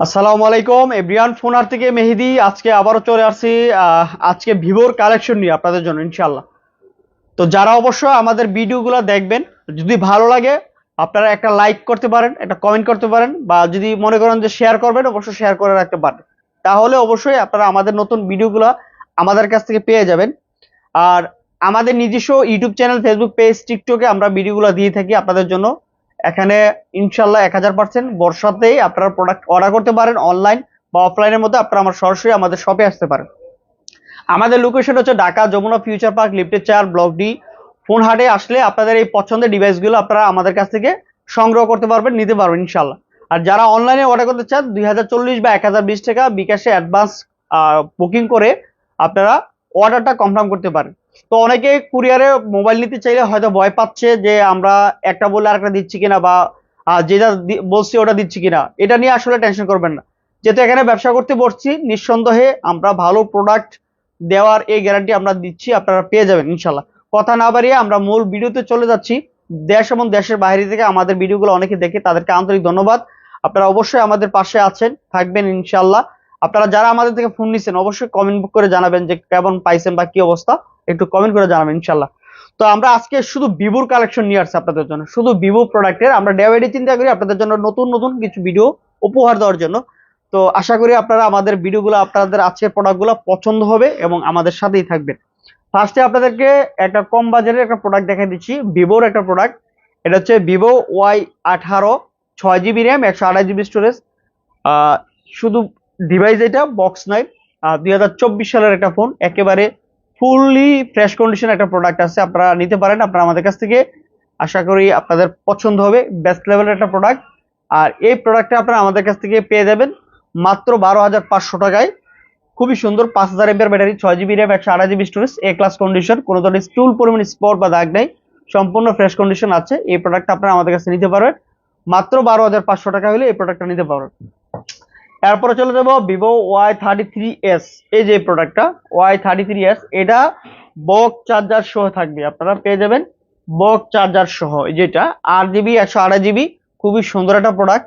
আসসালামু আলাইকুম এভরিয়ান ফোনার থেকে মেহেদি, আজকে আবারও চলে আসছি আজকে ভিভোর কালেকশন নিয়ে আপনাদের জন্য ইনশাল্লাহ তো যারা অবশ্য আমাদের ভিডিওগুলো দেখবেন, যদি ভালো লাগে, আপনারা একটা লাইক করতে পারেন, একটা কমেন্ট করতে পারেন, বা যদি মনে করেন যে শেয়ার করবেন, অবশ্যই শেয়ার করে রাখতে পারেন। তাহলে অবশ্যই আপনারা আমাদের নতুন ভিডিওগুলো আমাদের কাছ থেকে পেয়ে যাবেন। আর আমাদের নিজস্ব ইউটিউব চ্যানেল, ফেসবুক পেজ, টিকটকে আমরা ভিডিওগুলো দিয়ে থাকি আপনাদের জন্য। এখানে ইনশাল্লাহ এক হাজার পার্সেন্ট বর্ষাতেই আপনারা প্রোডাক্ট অর্ডার করতে পারেন অনলাইন বা অফলাইনের মধ্যে আপনারা আমার সরাসরি আমাদের শপে আসতে পারেন। আমাদের লোকেশন হচ্ছে ঢাকা যমুনা ফিউচার পার্ক লিফটের চার ব্লক ডি ফোন হাটে আসলে আপনাদের এই পছন্দের ডিভাইসগুলো আপনারা আমাদের কাছ থেকে সংগ্রহ করতে পারবেন, নিতে পারবেন ইনশাল্লাহ আর যারা অনলাইনে অর্ডার করতে চান, দুই হাজার চল্লিশ বা এক হাজার বিশ টাকা বিকাশে অ্যাডভান্স বুকিং করে আপনারা অর্ডারটা কনফার্ম করতে পারেন। তো অনেকে কুরিয়ারে মোবাইল নিতে চাইলে হয়তো ভয় পাচ্ছে যে আমরা একটা বললে আরেকটা দিচ্ছি কিনা বা যেটা বলছি ওটা দিচ্ছি কিনা। এটা নিয়ে আসলে টেনশন করবেন না। যেহেতু এখানে ব্যবসা করতে বসছি, নিঃসন্দেহে আমরা ভালো প্রোডাক্ট দেওয়ার এই গ্যারান্টি আমরা দিচ্ছি, আপনারা পেয়ে যাবেন ইনশাল্লাহ কথা না বাড়িয়ে আমরা মূল ভিডিওতে চলে যাচ্ছি। দেশ এবং দেশের বাইরে থেকে আমাদের ভিডিওগুলো অনেকে দেখে তাদেরকে আন্তরিক ধন্যবাদ। আপনারা অবশ্যই আমাদের পাশে আছেন, থাকবেন ইনশাল্লাহ আপনারা যারা আমাদের থেকে ফোন নিচ্ছেন অবশ্যই কমেন্ট করে জানাবেন যে কেমন পাইছেন বা কি অবস্থা। একটু কমেন্ট করে জানাবেন ইনশাল্লাহ তো আমরা আজকে শুধু ভিভোর কালেকশন নিয়ে আসছি আপনাদের জন্য। শুধু ভিভো প্রোডাক্টের আমরা ডেভাইডে চিন্তা করি, আপনাদের জন্য নতুন নতুন কিছু ভিডিও উপহার দেওয়ার জন্য। তো আশা করি আপনারা আমাদের ভিডিওগুলো আপনাদের আজকের প্রোডাক্টগুলো পছন্দ হবে এবং আমাদের সাথেই থাকবেন। ফার্স্টে আপনাদেরকে একটা কম বাজারের একটা প্রোডাক্ট দেখাই দিচ্ছি ভিভোর একটা প্রোডাক্ট এটা হচ্ছে ভিভো ওয়াই আঠারো, ছয় জিবি র্যাম একশো আড়াই জিবি স্টোরেজ শুধু ডিভাইস এটা বক্স নাই দুই হাজার চব্বিশ সালের একটা ফোন একেবারে ফুললি ফ্রেশ কন্ডিশন একটা প্রোডাক্ট আছে, আপনারা নিতে পারেন, আপনারা আমাদের কাছ থেকে। আশা করি আপনাদের পছন্দ হবে বেস্ট লেভেলের একটা প্রোডাক্ট আর এই প্রোডাক্টটা আপনারা আমাদের কাছ থেকে পেয়ে যাবেন মাত্র বারো হাজার পাঁচশো টাকায়। খুবই সুন্দর, পাঁচ হাজার এমপিআর ব্যাটারি, ছয় জিবি র্যাম একশো আড়াই GB storage A class condition কোনো ধরনের স্টুল পরিমাণ স্পট বা দাগ নেই। সম্পূর্ণ ফ্রেশ কন্ডিশন আছে, এই প্রোডাক্টটা আপনারা আমাদের কাছে নিতে পারবেন। মাত্র বারো হাজার পাঁচশো টাকা হলে এই প্রোডাক্টটা নিতে পারবেন। এরপরে চলে যাব Vivo Y thirty three S এই যে প্রোডাক্টটা ওয়াই থার্টি থ্রি এস এটা বক চার্জার সহ থাকবে। আপনারা পেয়ে যাবেন বক চার্জার সহ। যেটা আট জিবি একশো আড়াই জিবি খুবই সুন্দর একটা প্রোডাক্ট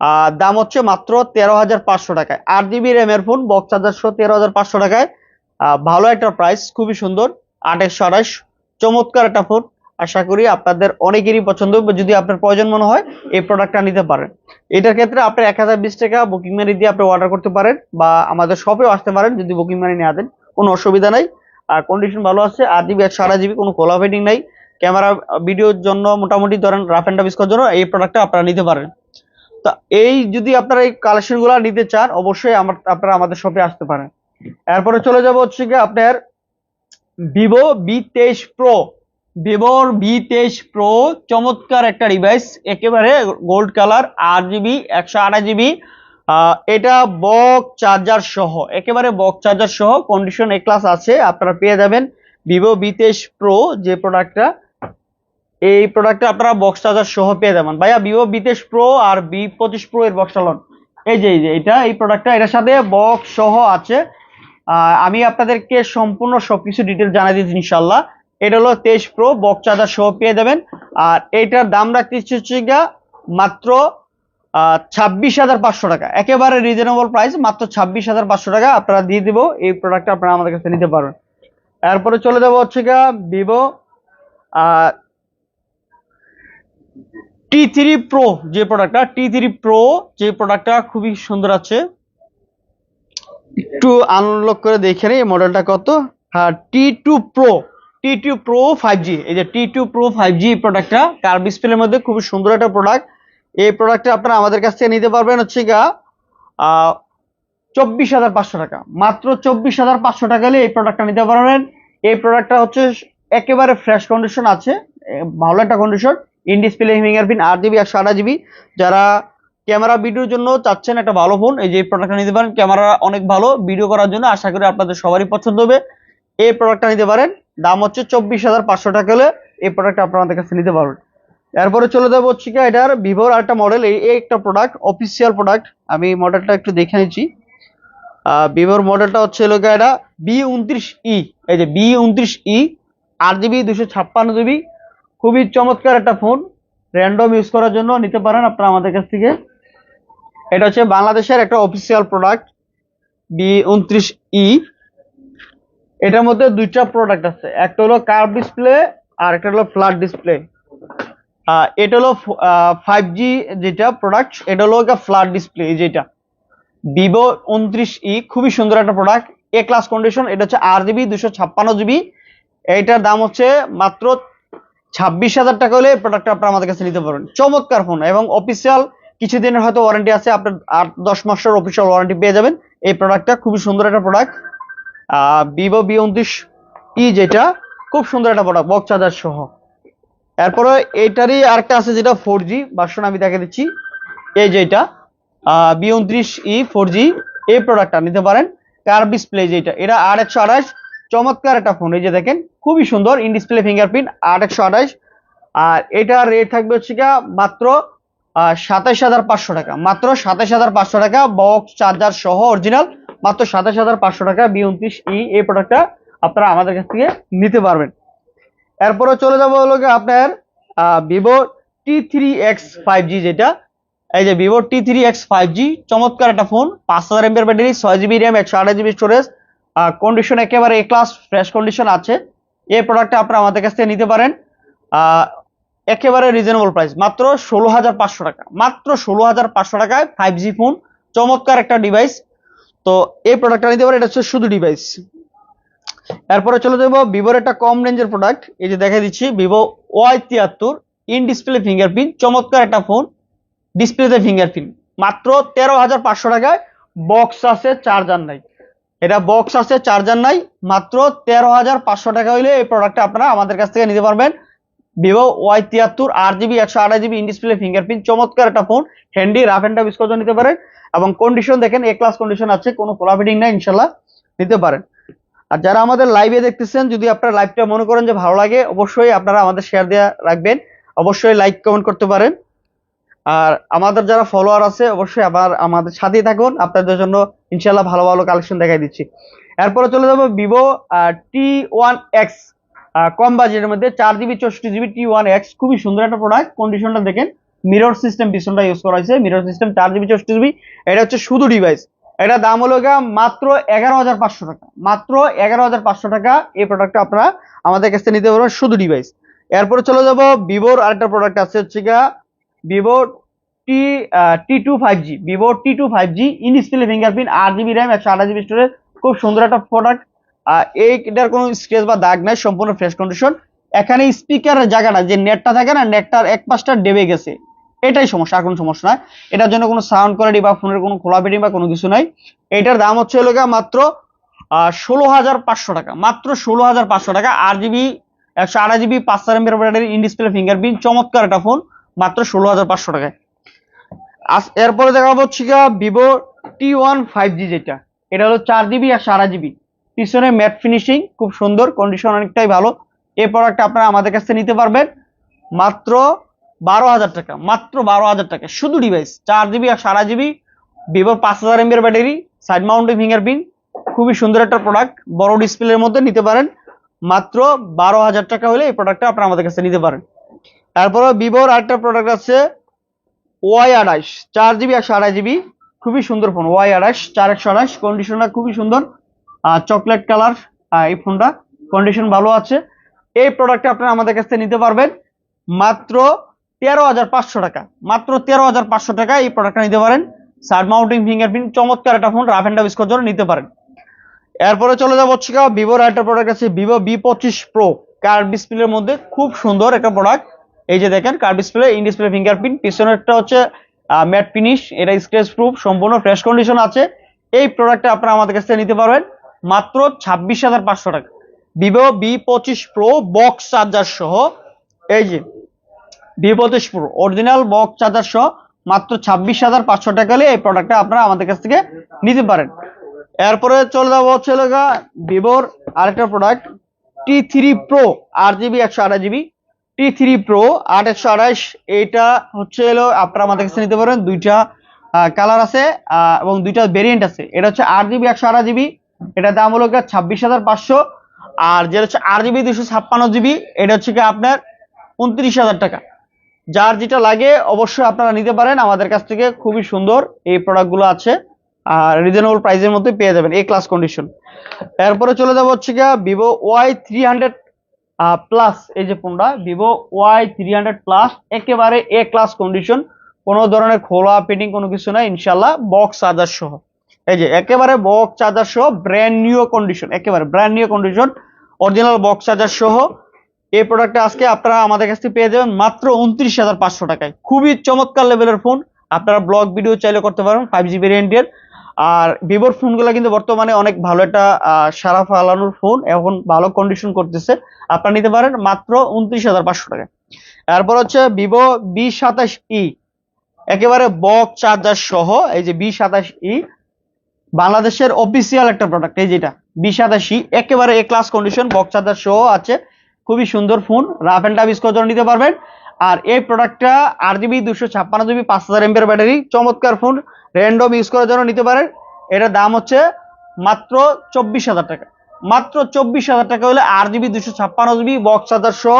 আর দাম হচ্ছে মাত্র তেরো হাজার পাঁচশো টাকায়। আট জিবি র্যামের ফোন বক চার্জার সহ তেরো হাজার পাঁচশো টাকায়। ভালো একটা প্রাইস খুবই সুন্দর, আট একশো আঠাশ চমৎকার একটা ফোন আশা করি আপনাদের অনেকেরই পছন্দ যদি আপনার প্রয়োজন মনে হয় এই প্রোডাক্টটা নিতে পারেন। এটার ক্ষেত্রে আপনি এক হাজার বিশ টাকা বুকিং মানি দিয়ে আপনি অর্ডার করতে পারেন বা আমাদের শপেও আসতে পারেন যদি বুকিং মানি নিয়ে দেন, কোনো অসুবিধা নাই। আর কন্ডিশন ভালো আছে আর জিবি একশো আড়াই জিবি কোনো কোলা ফিটিং নাই। ক্যামেরা ভিডিওর জন্য মোটামুটি ধরেন রাফ অ্যান্ড টাফ জন্য এই প্রোডাক্টটা আপনারা নিতে পারেন। তো এই যদি আপনারা এই কালেকশনগুলো নিতে চান, অবশ্যই আমার, আপনারা আমাদের শপে আসতে পারেন। এরপরে চলে যাব হচ্ছে কি আপনার ভিভো বি তেইশ প্রো ভিভোর ভি তেইশ প্রো চমৎকার একটা ডিভাইস একেবারে গোল্ড কালার আট জিবি একশো আঠাশ জিবি এটা বক চার্জার সহ, একেবারে বক চার্জার সহ কন্ডিশন এ ক্লাস আছে, আপনারা পেয়ে যাবেন ভিভো বি তেইশ প্রো যে প্রোডাক্টটা এই প্রোডাক্টটা আপনারা বক্স চার্জার সহ পেয়ে যাবেন। ভাইয়া ভিভো বি তেইশ প্রো আর বি পঁচিশ প্রো এর বক্স চালন। এই যে এই যে, এটা, এই প্রোডাক্টটা এটার সাথে বক্স সহ আছে। আমি আপনাদেরকে সম্পূর্ণ সবকিছু ডিটেল জানাই দিচ্ছি ইনশাল্লাহ এটা হলো তেইশ প্রো বক্স চার্জার সহ পেয়ে যাবেন। আর এইটার দাম রাখতেছি হচ্ছে মাত্র ছাব্বিশ হাজার পাঁচশো টাকা। একেবারে রিজনেবল প্রাইস মাত্র ছাব্বিশ হাজার পাঁচশো টাকা আপনারা দিয়ে দিব, এই প্রোডাক্টটা আপনারা আমাদের কাছে নিতে পারবেন। এরপরে চলে যাব হচ্ছে গিয়া ভিভো টি থ্রি প্রো যে প্রোডাক্টটা টি থ্রি প্রো যে প্রোডাক্টটা খুবই সুন্দর আছে। একটু আনলক করে দেখে নিই মডেলটা কত? হ্যাঁ T two pro T two pro five G এই যে T two pro five G প্রোডাক্টটা কার ডিসপ্লের মধ্যে খুবই সুন্দর একটা প্রোডাক্ট এই প্রোডাক্টটা আপনারা আমাদের কাছ থেকে নিতে পারবেন হচ্ছে গা চব্বিশ হাজার পাঁচশো টাকা। মাত্র চব্বিশ হাজার পাঁচশো টাকা এই প্রোডাক্টটা নিতে পারবেন। এই প্রোডাক্টটা হচ্ছে একেবারে ফ্রেশ কন্ডিশন আছে ভালো একটা কন্ডিশন ইন ডিসপ্লে ফিঙ্গারপ্রিন্ট আট জিবি একশো আঠাশ জিবি যারা ক্যামেরা ভিডিওর জন্য চাচ্ছেন একটা ভালো ফোন এই যে প্রোডাক্টটা নিতে পারেন। ক্যামেরা অনেক ভালো, ভিডিও করার জন্য আশা করি আপনাদের সবারই পছন্দ হবে। এই প্রোডাক্টটা নিতে পারেন। দাম হচ্ছে চব্বিশ হাজার পাঁচশো টাকা হলে এই প্রোডাক্ট আপনাদের কাছে নিতে পারবেন। এরপরে চলে যাব হচ্ছে কি এটার ভিভোর আরেকটা মডেল এই একটা প্রোডাক্ট অফিসিয়াল প্রোডাক্ট আমি মডেলটা একটু দেখে নিচ্ছি। ভিভোর মডেলটা হচ্ছে গিয়ে এটা বি উনত্রিশ ই এই যে বি উনত্রিশ ই আট জিবি দুশো ছাপ্পান্ন জিবি খুবই চমৎকার একটা ফোন র্যান্ডম ইউজ করার জন্য নিতে পারেন আপনারা আমাদের কাছ থেকে। এটা হচ্ছে বাংলাদেশের একটা অফিসিয়াল প্রোডাক্ট বি উনত্রিশ ই এটার মধ্যে দুইটা প্রোডাক্ট আছে। একটা হলো কার্ভ ডিসপ্লে আর একটা হলো ফ্ল্যাট ডিসপ্লে এটা হলো ফাইভ জি যেটা প্রোডাক্ট এটা হলো ফ্ল্যাট ডিসপ্লে যেটা। ভিভো উনত্রিশ ই খুবই সুন্দর একটা প্রোডাক্ট এ ক্লাস কন্ডিশন এটা হচ্ছে আট জিবি দুশো ছাপ্পান্ন জিবি এইটার দাম হচ্ছে মাত্র ছাব্বিশ হাজার টাকা হলে প্রোডাক্টটা আপনারা আমাদের কাছে নিতে পারবেন। চমৎকার ফোন এবং অফিসিয়াল কিছুদিনের হয়তো ওয়ারেন্টি আছে, আপনার আট দশ মাসের অফিসিয়াল ওয়ারেন্টি পেয়ে যাবেন। এই প্রোডাক্টটা খুবই সুন্দর একটা প্রোডাক্ট ভিভো বি উনত্রিশ ই যেটা খুব সুন্দর একটা প্রোডাক্ট বক্স চার্জার সহ। এরপরে এইটারই আরেকটা আছে যেটা ফোর জি ভার্সন আমি দেখে দিচ্ছি। এই যেটা বি উনত্রিশ ই ফোর জি এই প্রোডাক্টটা নিতে পারেন। কার ডিসপ্লে যেটা, এটা আট একশো আঠাশ চমৎকার একটা ফোন এই যে দেখেন, খুবই সুন্দর ইন ডিসপ্লে ফিঙ্গারপ্রিন্ট আট একশো আঠাশ আর এটার রেট থাকবে হচ্ছে গিয়া মাত্র সাতাইশ হাজার পাঁচশো টাকা। মাত্র সাতাইশ হাজার পাঁচশো টাকা বক্স চার্জার সহ অরিজিনাল মাত্র সাতাইশ হাজার পাঁচশো টাকা বি উনত্রিশ ই এই প্রোডাক্টটা আপনারা আমাদের কাছ থেকে নিতে পারবেন। এরপরে চলে যাব হলো আপনার Vivo T three X five G যেটা। এই যে Vivo T three X five G চমৎকার একটা ফোন পাঁচ হাজার এমপের ব্যাটারি ছয় জিবি র্যাম একশো আঠাশ জিবি স্টোরেজ কন্ডিশন একেবারে এ ক্লাস ফ্রেশ কন্ডিশন আছে। এই প্রোডাক্টটা আপনারা আমাদের কাছ থেকে নিতে পারেন। একেবারে রিজনেবল প্রাইস মাত্র ষোলো হাজার পাঁচশো টাকা, মাত্র ষোলো হাজার পাঁচশো টাকায় ফাইভ জি ফোন চমৎকার একটা ডিভাইস তো এই প্রোডাক্টটা নিতে পারেন, এটা হচ্ছে শুধু ডিভাইস এরপরে চলে যাব ভিভোর একটা কম রেঞ্জের প্রোডাক্ট এই যে দেখা দিচ্ছি ভিভো ওয়াই তিয়াত্তর ইন ডিসপ্লে ফিঙ্গারপ্রিন্ট চমৎকার একটা ফোন ডিসপ্লেতে ফিঙ্গারপ্রিন্ট মাত্র তেরো হাজার পাঁচশো টাকায় বক্স আছে চার্জার নাই। এটা বক্স আছে চার্জার নাই। মাত্র তেরো হাজার পাঁচশো টাকা হইলে এই প্রোডাক্টটা আপনারা আমাদের কাছ থেকে নিতে পারবেন। ভিভো ওয়াই তিয়াত্তর আট জিবি একশো আঠাশ জিবি ইন ডিসপ্লে ফিঙ্গারপ্রিন্ট চমৎকার একটা phone handy rough and tough use নিতে পারেন। এবং কন্ডিশন দেখেন এ ক্লাস কন্ডিশন আছে, কোনো খোলা ফিটিং নাই ইনশাল্লাহ নিতে পারেন। আর যারা আমাদের লাইভে দেখতেছেন, যদি আপনারা লাইভটা মনে করেন যে ভালো লাগে, অবশ্যই আপনারা আমাদের শেয়ার দেওয়া রাখবেন। অবশ্যই লাইক কমেন্ট করতে পারেন। আর আমাদের যারা ফলোয়ার আছে, অবশ্যই আবার আমাদের সাথেই থাকুন। আপনাদের জন্য ইনশাল্লাহ ভালো ভালো কালেকশন দেখাই দিচ্ছি। এরপরে চলে যাব ভিভো টি ওয়ান এক্স কম বাজেটের মধ্যে চার জিবি চৌষট্টি জিবি টি ওয়ান এক্স খুবই সুন্দর একটা প্রোডাক্ট কন্ডিশনটা দেখেন মিরর সিস্টেম পিছনটা ইউজ করা হয়েছে। মিরর সিস্টেম চার জিবি চৌষট্টি জিবি এটা হচ্ছে শুধু ডিভাইস এটা দাম হলো গা মাত্র এগারো হাজার পাঁচশো টাকা। মাত্র এগারো হাজার পাঁচশো টাকা এই প্রোডাক্টটা আপনারা আমাদের কাছ নিতে পারবেন শুধু ডিভাইস এরপরে চলে যাব ভিভোর আরেকটা প্রোডাক্ট আছে হচ্ছে গা Vivo T T two five G Vivo T two five G in display fingerprint আট জিবি র্যাম একশো আঠাশ জিবি স্টোরেজ খুব সুন্দর একটা প্রোডাক্ট এইটার কোনো স্ক্রেচ বা দাগ নাই, সম্পূর্ণ ফ্রেশ কন্ডিশন এখানে স্পিকারের জায়গাটা, যে নেটটা থাকে না নেটটার এক পাশটা ডেবে গেছে। এটাই সমস্যা, আর কোনো সমস্যা নয় এটার জন্য কোনো সাউন্ড কোয়ালিটি বা ফোনের কোনো খোলা বা কোনো কিছু নাই। এটার দাম হচ্ছে হলো মাত্র ষোলো হাজার পাঁচশো টাকা। মাত্র ষোলো হাজার পাঁচশো টাকা, আট জিবি একশো আড়াই জিবি পাঁচ হাজার এমপের ব্যাটারি ইন ডিসপ্লে ফিঙ্গারপ্রিন্ট চমৎকার একটা ফোন মাত্র ষোলো হাজার পাঁচশো টাকায়। এরপরে দেখা হচ্ছে Vivo T one five G যেটা। এটা হলো চার জিবি আর সারা জিবি পিছনে ম্যাট ফিনিশিং খুব সুন্দর কন্ডিশন অনেকটাই ভালো। এই প্রোডাক্ট আপনারা আমাদের কাছ নিতে পারবেন। মাত্র বারো হাজার টাকা, মাত্র বারো হাজার টাকা। শুধু ডিভাইস চার জিবি আর সারা জিবি ভিভোর পাঁচ হাজার এমবির ব্যাটারি সাইড মাউন্টিং ফিঙ্গারপ্রিন্ট খুবই সুন্দর একটা প্রোডাক্ট বড় ডিসপ্লের মধ্যে নিতে পারেন। মাত্র বারো হাজার টাকা হলে এই প্রোডাক্টটা আপনারা আমাদের কাছে নিতে পারেন। তারপরে ভিভোর আরেকটা প্রোডাক্ট আছে ওয়াই আড়াইশ, চার জিবি একশো আড়াই জিবি খুবই সুন্দর ফোন ওয়াই আড়াইশ, চার একশো আড়াইশ কন্ডিশনটা খুবই সুন্দর। চকলেট কালার এই ফোনটা কন্ডিশন ভালো আছে। এই প্রোডাক্টটা আপনারা আমাদের কাছ থেকে নিতে পারবেন। মাত্র তেরো হাজার পাঁচশো টাকা। মাত্র তেরো হাজার পাঁচশো টাকা এই প্রোডাক্টটা নিতে পারেন। সাইড মাউন্টিং ফিঙ্গারপ্রিন্ট চমৎকার একটা ফোন রাফ অ্যান্ড টাফ জন্য নিতে পারেন। এরপরে চলে যাব হচ্ছে ভিভোর একটা প্রোডাক্ট আছে ভিভো বি পঁচিশ প্রো কার ডিসপ্লের মধ্যে খুব সুন্দর একটা প্রোডাক্ট এই যে দেখেন curve display in display fingerprint পিছনেরটা হচ্ছে ম্যাট ফিনিশ এটা স্ক্রেচ প্রুফ সম্পূর্ণ ফ্রেশ কন্ডিশন আছে। এই প্রোডাক্টটা আপনারা আমাদের কাছ থেকে নিতে পারবেন। মাত্র ছাব্বিশ হাজার পাঁচশো টাকা। ভিভো বি পঁচিশ প্রো বক্স চার্জার সহ, এই যে বি পঁচিশ প্রো অরিজিনাল বক্স চার্জার সহ মাত্র ছাব্বিশ হাজার পাঁচশো টাকা হলে এই প্রোডাক্টটা আপনারা আমাদের কাছ থেকে নিতে পারেন। এরপরে চলে যাব হচ্ছে ভিভোর আরেকটা প্রোডাক্ট টি থ্রি প্রো আট জিবি, একশো আঠাশ জিবি। টি থ্রি প্রো আট একশো আঠাশ এইটা হচ্ছে হলো আপনারা আমাদের কাছে নিতে পারেন। দুইটা কালার আছে এবং দুইটা ভেরিয়েন্ট আছে। এটা হচ্ছে আট জিবি, একশো আঠাশ জিবি। এটার দাম হলো ছাব্বিশ হাজার পাঁচশো, আর যেটা হচ্ছে আট জিবি দুশো ছাপ্পান্ন জিবি এটা হচ্ছে কি আপনার উনত্রিশ হাজার টাকা। যার যেটা লাগে অবশ্যই আপনারা নিতে পারেন, আমাদের কাছ থেকে খুবই সুন্দর এই প্রোডাক্টগুলো আছে, আর রিজনেবল প্রাইসের মধ্যে পেয়ে যাবেন, এই ক্লাস কন্ডিশন এরপরে চলে যাব হচ্ছে গিয়া Vivo Y three hundred plus এই যে ফোনটা Vivo Y three hundred plus একেবারে এ ক্লাস কন্ডিশন কোনো ধরনের খোলা পেন্টিং কোনো কিছু নাই ইনশাল্লাহ বক্স চার্জার সহ। এই যে একেবারে বক্স চার্জার সহ ব্র্যান্ড নিউ কন্ডিশন একেবারে brand new condition original box charger সহ এই প্রোডাক্টটা আজকে আপনারা আমাদের কাছ থেকে পেয়ে যাবেন মাত্র উনত্রিশ হাজার পাঁচশো টাকায়। খুবই চমৎকার লেভেলের ফোন আপনারা ব্লগ ভিডিও চাইলে করতে পারেন ফাইভ জি ভেরিয়েন্টের আর ভিভোর ফোনগুলো কিন্তু বর্তমানে অনেক ভালো একটা সারা ফালানোর ফোন এখন ভালো কন্ডিশন করতেছে। আপনারা নিতে পারেন মাত্র উনত্রিশ হাজার পাঁচশো টাকা এরপর হচ্ছে ভিভো বি সাতাশ ই একেবারে বক চার্জার সহ, এই যে বি সাতাশ ই বাংলাদেশের অফিসিয়াল একটা প্রোডাক্ট এই যেটা বি সাতাশি একেবারে A class condition box charger সহ আছে, খুবই সুন্দর phone rough and tough use নিতে পারবেন। আর এই প্রোডাক্টটা আট জিবি দুশো ছাপ্পান্ন জিবি পাঁচ হাজার এমপের ব্যাটারি চমৎকার ফোন র্যান্ডম ইউজ করার জন্য নিতে পারেন। এটার দাম হচ্ছে মাত্র চব্বিশ হাজার টাকা। মাত্র চব্বিশ হাজার টাকা হলে আট জিবি দুশো ছাপ্পান্ন জিবি বক্স চার্জার সহ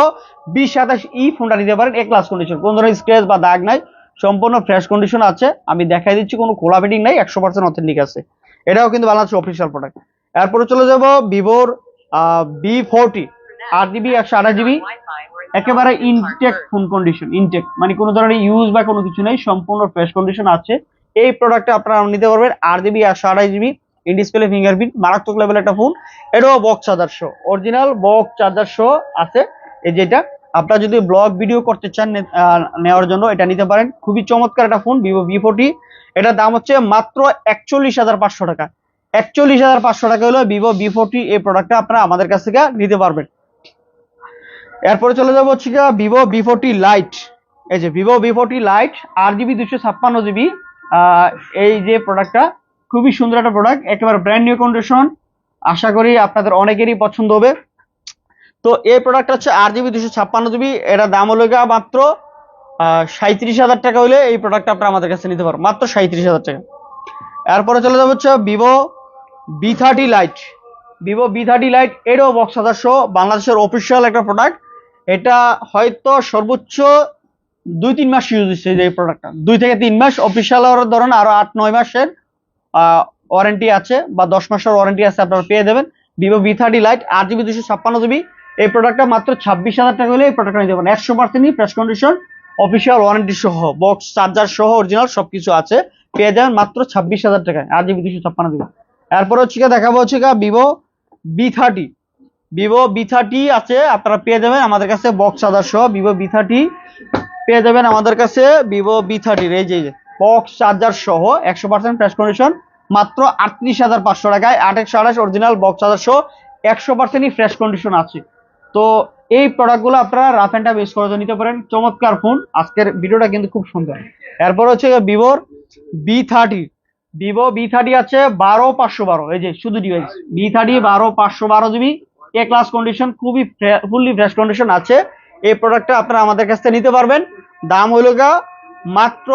বিশ সাতাশ ই ফোনটা নিতে পারেন এ ক্লাস কন্ডিশন কোন ধরনের স্ক্র্যাচ বা দাগ নাই। সম্পূর্ণ ফ্রেশ কন্ডিশন আছে। আমি দেখাই দিচ্ছি, কোনো খোলা ফিটিং নাই, একশো পার্সেন্ট অথেন্টিক আছে। এটাও কিন্তু বাংলাদেশের অফিসিয়াল প্রোডাক্ট এরপরে চলে যাব ভিভোর বি ফোরটি আট জিবি একশো আঠাশ জিবি একেবারে ইনটেক ফোন কন্ডিশন ইনটেক মানে কোনো ধরনের ইউজ বা কোনো কিছু নেই, সম্পূর্ণ ফ্রেশ কন্ডিশন আছে। এই প্রোডাক্টটা আপনারা নিতে পারবেন আট জিবি একশো আঠাশ জিবি ইন ডিসপ্লে ফিঙ্গারপ্রিন্ট মারাত্মক লেভেল একটা ফোন এটাও বক্স চার্জার শো অরিজিনাল বক্স চার্জার শো আছে। এই যেটা আপনারা যদি ব্লগ ভিডিও করতে চান নেওয়ার জন্য, এটা নিতে পারেন। খুবই চমৎকার একটা ফোন ভিভো ভি ফোরটি এটার দাম হচ্ছে মাত্র একচল্লিশ হাজার পাঁচশো টাকা। একচল্লিশ হাজার পাঁচশো টাকা হলো ভিভো ভি ফোরটি এই প্রোডাক্টটা আপনারা আমাদের কাছ থেকে নিতে পারবেন। এরপরে চলে যাব হচ্ছে ভিভো ভি ফোরটি লাইট এই যে ভিভো ভি ফোরটি লাইট আট জিবি দুশো ছাপ্পান্ন জিবি এই যে প্রোডাক্টটা খুবই সুন্দর একটা প্রোডাক্ট একেবারে ব্র্যান্ড নিউ কন্ডিশন আশা করি আপনাদের অনেকেরই পছন্দ হবে। তো এই প্রোডাক্টটা হচ্ছে আট জিবি দুশো ছাপ্পান্ন জিবি এটার দাম হলো গিয়ে মাত্র সাঁত্রিশ হাজার টাকা হলে এই প্রোডাক্টটা আপনারা আমাদের কাছে নিতে পারো মাত্র সাঁত্রিশ হাজার টাকা। এরপরে চলে যাব হচ্ছে Vivo V thirty lite Vivo V thirty lite এটাও বক্স সদস্য বাংলাদেশের অফিসিয়াল একটা প্রোডাক্ট এটা হয়তো সর্বোচ্চ দুই তিন মাস ইউজ হচ্ছে এই প্রোডাক্টটা দুই থেকে তিন মাস অফিসিয়াল ধরুন, আরও আট নয় মাসের ওয়ারেন্টি আছে বা দশ মাসের ওয়ারেন্টি আছে, আপনারা পেয়ে দেবেন ভিভো বি থার্টি লাইট আট জিবি দুশো ছাপ্পান্ন জিবি এই প্রোডাক্টটা মাত্র ছাব্বিশ হাজার টাকা হলে এই প্রোডাক্টটা নিতে পারেন। একশো পার্সেন্টই ফ্রেশ কন্ডিশন অফিসিয়াল ওয়ারেন্টি সহ বক্স চার্জার সহ অরিজিনাল সবকিছু আছে। পেয়ে যাবেন মাত্র ছাব্বিশ হাজার টাকায়। আট জিবি দুশো ছাপ্পান্ন জিবি এরপর হচ্ছে দেখাবো হচ্ছে Vivo V thirty Vivo V thirty আছে, আপনারা পেয়ে যাবেন আমাদের কাছে বক্স চার্জার সহ ভিভো বি থার্টি পেয়ে যাবেন আমাদের কাছে ভিভো বি থার্টির এই যে বক্স চার্জার সহ, একশো পার্সেন্ট ফ্রেশ কন্ডিশন মাত্র আটত্রিশ হাজার পাঁচশো টাকায়। আট একশো আঠাশ অরিজিনাল বক্স চার্জার সহ, একশো পার্সেন্টই ফ্রেশ কন্ডিশন আছে। তো এই প্রোডাক্টগুলো আপনারা রাফ অ্যান্ড টাফ ইউজ করে নিতে পারেন। চমৎকার ফোন আজকের ভিডিওটা কিন্তু খুব সুন্দর। এরপর হচ্ছে ভিভোর V thirty Vivo V thirty আছে বারো পাঁচশো বারো। এই যে শুধু ডিভাইস বি থার্টি বারো পাঁচশো বারো জিবি এ ক্লাস কন্ডিশন খুবই ফুললি ফ্রেশ কন্ডিশন আছে। এই প্রোডাক্টটা আপনারা আমাদের কাছ থেকে নিতে পারবেন। দাম হইল গা মাত্র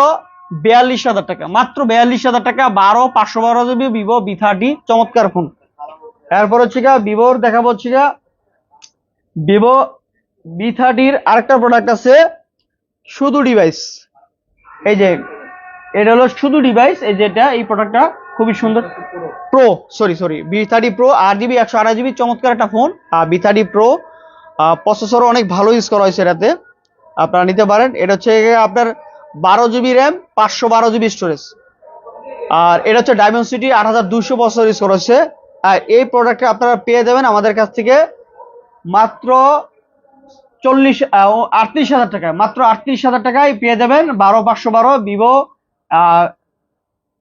বিয়াল্লিশ হাজার টাকা। মাত্র বিয়াল্লিশ হাজার টাকা, বারো পাঁচশো বারো জিবি ভিভো বি থার্টি চমৎকার ফোন এরপর হচ্ছে গা ভিভোর দেখাবো হচ্ছে গা ভিভো বি থার্টির আরেকটা প্রোডাক্ট আছে শুধু ডিভাইস এই যে, এটা হলো শুধু ডিভাইস এই যেটা এই প্রোডাক্টটা খুবই সুন্দর। Pro sorry sorry V thirty pro আট জিবি একশো আঠাশ জিবি চমৎকার একটা ফোন আর বি থার্টি প্রো প্রসেসরও অনেক ভালো ইউজ করা হয়েছে এটাতে। আপনারা নিতে পারেন। এটা হচ্ছে আপনার বারো জিবি র্যাম পাঁচশো বারো জিবি স্টোরেজ আর এটা হচ্ছে ডায়মন্ড সিটি আট হাজার দুশো বছর ইউজ করা হয়েছে। আর এই প্রোডাক্টটা আপনারা পেয়ে যাবেন আমাদের কাছ থেকে মাত্র চল্লিশ আটত্রিশ হাজার টাকায় মাত্র আটত্রিশ হাজার টাকায় পেয়ে যাবেন বারো, পাঁচশো বারো, ভিভো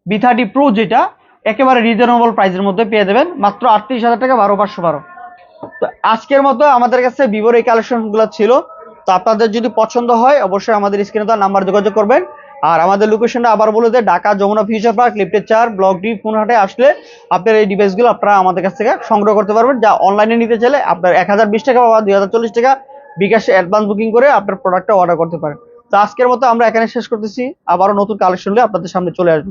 বি থার্টি প্রো যেটা, একেবারে রিজনেবল প্রাইসের মধ্যে পেয়ে যাবেন। মাত্র আটত্রিশ হাজার টাকা, বারো, পাঁচশো বারো। তো আজকের মতো আমাদের কাছে ভিভোর এই কালেকশনগুলো ছিল। তো আপনাদের যদি পছন্দ হয়, অবশ্যই আমাদের স্ক্রিনে তার নাম্বার যোগাযোগ করবেন। আর আমাদের লোকেশনটা আবার বলে দেয় ঢাকা যমুনা ফিউচার পার্ক লিফটের চার ব্লক ডি ফোনহাটে আসলে আপনার এই ডিভাইসগুলো আপনারা আমাদের কাছ থেকে সংগ্রহ করতে পারবেন। যা অনলাইনে নিতে চাইলে আপনার এক হাজার বিশ টাকা বা দুই হাজার চল্লিশ টাকা বিকাশে অ্যাডভান্স বুকিং করে আপনার প্রোডাক্টটা অর্ডার করতে পারেন। তো আজকের মতো আমরা এখানে শেষ করতেছি। আবারও নতুন কালেকশন নিয়ে আপনাদের সামনে চলে আসব।